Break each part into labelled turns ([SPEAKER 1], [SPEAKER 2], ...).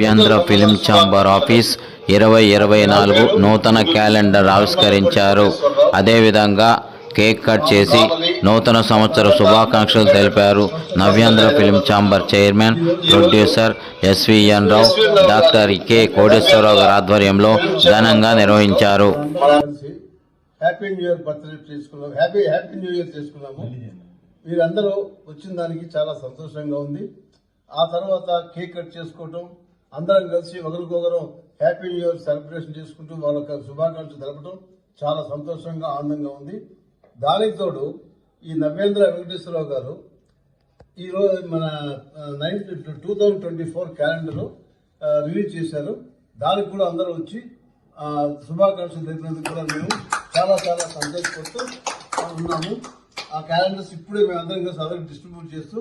[SPEAKER 1] వ్యాంధ్ర film chamber office ఇరవై ఇరవై నాలుగు నూతన క్యాలెండర్ ఆవిష్కరించారు. అదేవిధంగా కేక్ కట్ చేసి నూతన సంవత్సర శుభాకాంక్షలు తెలిపారు Navyandhra film chamber chairman producer S V N Rao. Doctor K Koteswararao గారి ఆధ్వర్యంలో ఘనంగా నిర్వహించారు.
[SPEAKER 2] హ్యాపీ న్యూ ఇయర్ బర్త్డే చేసుకున్నాం. హ్యాపీ హ్యాపీ న్యూ ఇయర్ చేసుకున్నాము. మీరందరూ వచ్చిన దానికి చాలా సంతోషంగా ఉంది. ఆ తర్వాత కేక్ కట్ చేసుకోవటం అందరం కలిసి ఒకరికొకరు హ్యాపీ న్యూ ఇయర్ సెలబ్రేషన్ చేసుకుంటూ వాళ్ళ శుభాకాంక్షలు తెలపడం చాలా సంతోషంగా ఆనందంగా ఉంది. దానికి తోడు ఈ నవేంద్ర వెంకటేశ్వరరావు గారు ఈ రోజు మన ninth two thousand twenty four calendar release చేశారు. దానికి కూడా అందరూ వచ్చి శుభాకాంక్షలు తెలిపినందుకు కూడా మేము చాలా చాలా సంతోషపడుతూ ఉన్నాము. ఆ క్యాలెండర్స్ ఇప్పుడే మేము అందరం కలిసి అందరికి డిస్ట్రిబ్యూట్ చేస్తూ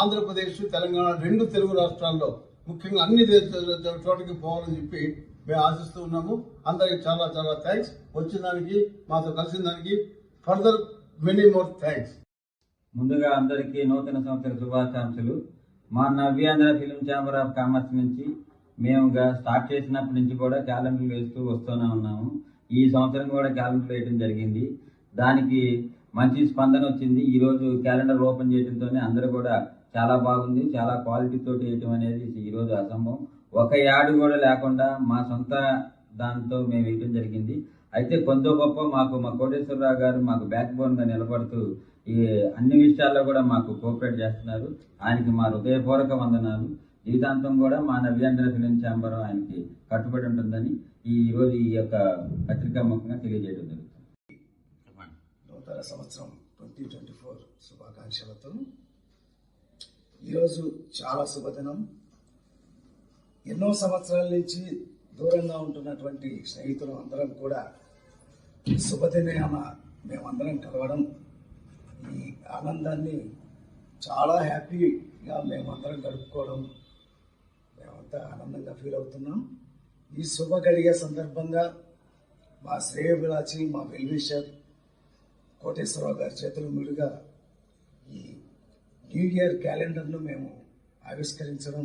[SPEAKER 2] ఆంధ్రప్రదేశ్ తెలంగాణ రెండు తెలుగు రాష్ట్రాల్లో ముఖ్యంగా అన్ని దేశ- చోటకి పోవాలని చెప్పి మేము ఆశిస్తూ ఉన్నాము. అందరికి చాలా చాలా థ్యాంక్స్ వచ్చిన దానికి మాతో కలిసిన దానికి ఫర్దర్ మెనీ మోర్ థ్యాంక్స్
[SPEAKER 3] ముందుగా అందరికీ నూతన సంవత్సర శుభాకాంక్షలు. మా Navyandhra film chamber of commerce నుంచి మేము స్టార్ట్ చేసినప్పటి నుంచి కూడా క్యాలెండర్లు వేస్తూ వస్తూనే ఉన్నాము. ఈ సంవత్సరం కూడా క్యాలెండర్ వేయడం జరిగింది. దానికి మంచి స్పందన వచ్చింది. ఈరోజు క్యాలెండర్ ఓపెన్ చేయడంతోనే అందరూ కూడా చాలా బాగుంది. చాలా క్వాలిటీతో వేయటం అనేది ఈరోజు అసంభవం. ఒక యాడ్ కూడా లేకుండా మా సొంత దాంతో మేము వేయటం జరిగింది. అయితే కొంత గొప్ప మాకు మా కోటేశ్వరరావు గారు మాకు బ్యాక్ బోన్గా నిలబడుతూ ఈ అన్ని విషయాల్లో కూడా మాకు కోఆపరేట్ చేస్తున్నారు. ఆయనకి మా హృదయపూర్వక వందనాలు. జీవితాంతం కూడా మా నవ్యాంధ్ర ఫిలిం ఛాంబర్ ఆయనకి కట్టుబడి ఉంటుందని ఈ రోజు ఈ యొక్క పత్రికా ముఖంగా తెలియజేయడం జరుగుతుంది.
[SPEAKER 4] నూతన సంవత్సరం ట్వంటీ ట్వంటీ ఫోర్ శుభాకాంక్షలతో ఈరోజు చాలా శుభదినం. ఎన్నో సంవత్సరాల నుంచి దూరంగా ఉంటున్నటువంటి స్నేహితులు అందరం కూడా శుభదినాన మేమందరం కలవడం ఈ ఆనందాన్ని చాలా హ్యాపీగా మేమందరం గడుపుకోవడం మేమంతా ఆనందంగా ఫీల్ అవుతున్నాం. ఈ శుభ గడియ సందర్భంగా మా శ్రేయభిలాచి మా వెల్విషర్ కోటేశ్వరరావు గారి చేతుల మీదుగా న్యూ ఇయర్ క్యాలెండర్ను మేము ఆవిష్కరించడం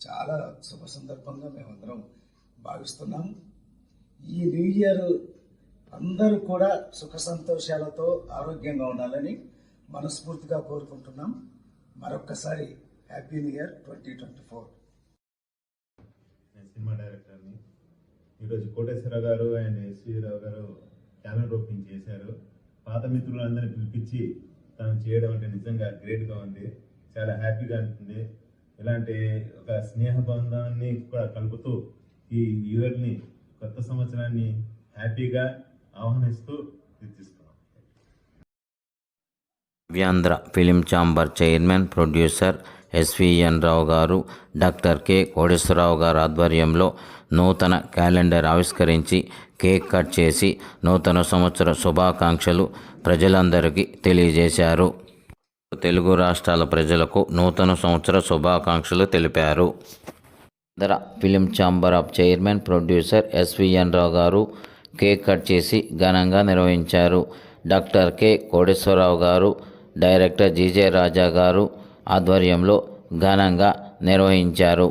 [SPEAKER 4] చాలా శుభ సందర్భంగా మేమందరం భావిస్తున్నాం. ఈ న్యూ ఇయర్ అందరూ కూడా సుఖ సంతోషాలతో ఆరోగ్యంగా ఉండాలని మనస్ఫూర్తిగా కోరుకుంటున్నాం. మరొక్కసారి happy new year twenty twenty four.
[SPEAKER 5] Cinema డైరెక్టర్ని. ఈరోజు కోటేశ్వరరావు గారు అండ్ ఎస్వీరావు గారు ఛానల్ ఓపెనింగ్ చేశారు. పాత మిత్రులందరినీ పిలిపించి తను చేయడం అంటే నిజంగా గ్రేట్గా ఉంది. చాలా హ్యాపీగా ఉంటుంది ఇలాంటి ఒక స్నేహ బంధాన్ని కూడా కలుపుతూ ఈ ఇయర్ని కొత్త సంవత్సరాన్ని హ్యాపీగా ఆహ్వానిస్తూ తీర్చిస్తున్నాం.
[SPEAKER 1] వ్యాంధ్ర film chamber chairman producer S V N Rao గారు డాక్టర్ కె. కోటేశ్వరరావు గారు ఆధ్వర్యంలో నూతన క్యాలెండర్ ఆవిష్కరించి కేక్ కట్ చేసి నూతన సంవత్సర శుభాకాంక్షలు ప్రజలందరికీ తెలియజేశారు. తెలుగు రాష్ట్రాల ప్రజలకు నూతన సంవత్సర శుభాకాంక్షలు తెలిపారు. Andhra film chamber of chairman producer S V N Rao గారు కేక్ కట్ చేసి ఘనంగా నిర్వహించారు. Doctor K. కోటేశ్వరరావు గారు డైరెక్టర్ జీజే రాజా గారు ఆధ్వర్యంలో ఘనంగా నిర్వహించారు.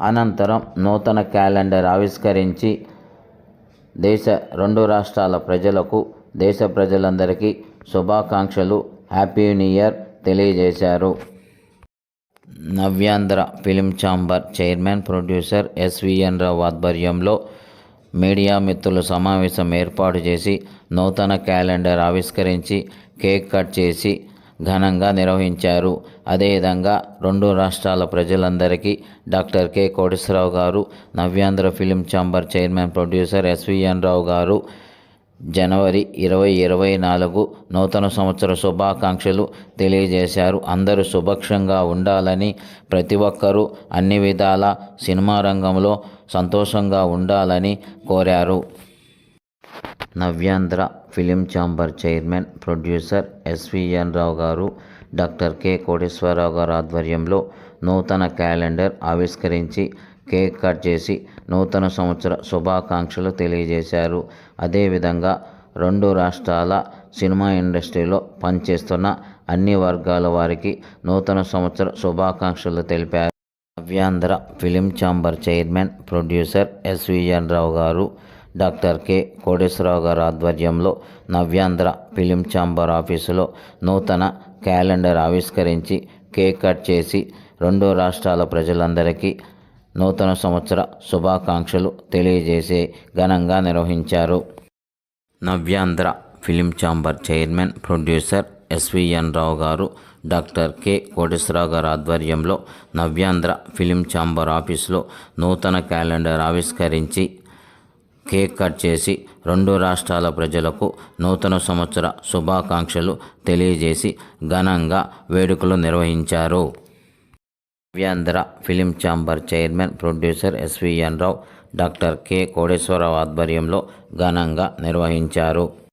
[SPEAKER 1] అనంతరం నూతన క్యాలెండర్ ఆవిష్కరించి దేశ రెండు రాష్ట్రాల ప్రజలకు దేశ ప్రజలందరికీ శుభాకాంక్షలు హ్యాపీ న్యూ ఇయర్ తెలియజేశారు. Navyandhra film chamber chairman producer S V N Rao ఆధ్వర్యంలో మీడియా మిత్రుల సమావేశం ఏర్పాటు చేసి నూతన క్యాలెండర్ ఆవిష్కరించి కేక్ కట్ చేసి ఘనంగా నిర్వహించారు. అదేవిధంగా రెండు రాష్ట్రాల ప్రజలందరికీ డాక్టర్ కె. కోటేశ్వరరావు గారు Navyandhra film chamber chairman producer S V N Rao గారు జనవరి ఇరవై ఇరవై నాలుగు నూతన సంవత్సర శుభాకాంక్షలు తెలియజేశారు. అందరూ సుభక్షంగా ఉండాలని ప్రతి ఒక్కరూ అన్ని విధాల సినిమా రంగంలో సంతోషంగా ఉండాలని కోరారు. Navyandhra film chamber chairman producer S V N Rao గారు డాక్టర్ కె కోటేశ్వరరావు గారు ఆధ్వర్యంలో నూతన క్యాలెండర్ ఆవిష్కరించి కేక్ కట్ చేసి నూతన సంవత్సర శుభాకాంక్షలు తెలియజేశారు. అదేవిధంగా రెండు రాష్ట్రాల సినిమా ఇండస్ట్రీలో పనిచేస్తున్న అన్ని వర్గాల వారికి నూతన సంవత్సర శుభాకాంక్షలు తెలిపారు. Navyandhra film chamber chairman producer S V N Rao గారు డాక్టర్ కె. కోటేశ్వరరావు గారి ఆధ్వర్యంలో నవ్యాంధ్ర ఫిలిం ఛాంబర్ ఆఫీసులో నూతన క్యాలెండర్ ఆవిష్కరించి కేక్ కట్ చేసి రెండు రాష్ట్రాల ప్రజలందరికీ నూతన సంవత్సర శుభాకాంక్షలు తెలియజేసే ఘనంగా నిర్వహించారు. Navyandhra film chamber chairman producer S V N Rao గారు డాక్టర్ కె. కోటేశ్వరరావు గారి ఆధ్వర్యంలో నవ్యాంధ్ర ఫిలిం ఛాంబర్ ఆఫీసులో నూతన క్యాలెండర్ ఆవిష్కరించి కేక్ కట్ చేసి రెండు రాష్ట్రాల ప్రజలకు నూతన సంవత్సర శుభాకాంక్షలు తెలియజేసి ఘనంగా వేడుకలు నిర్వహించారు. Navyandhra film chamber chairman producer S V N Rao doctor K Koteswararao ఆధ్వర్యంలో ఘనంగా నిర్వహించారు.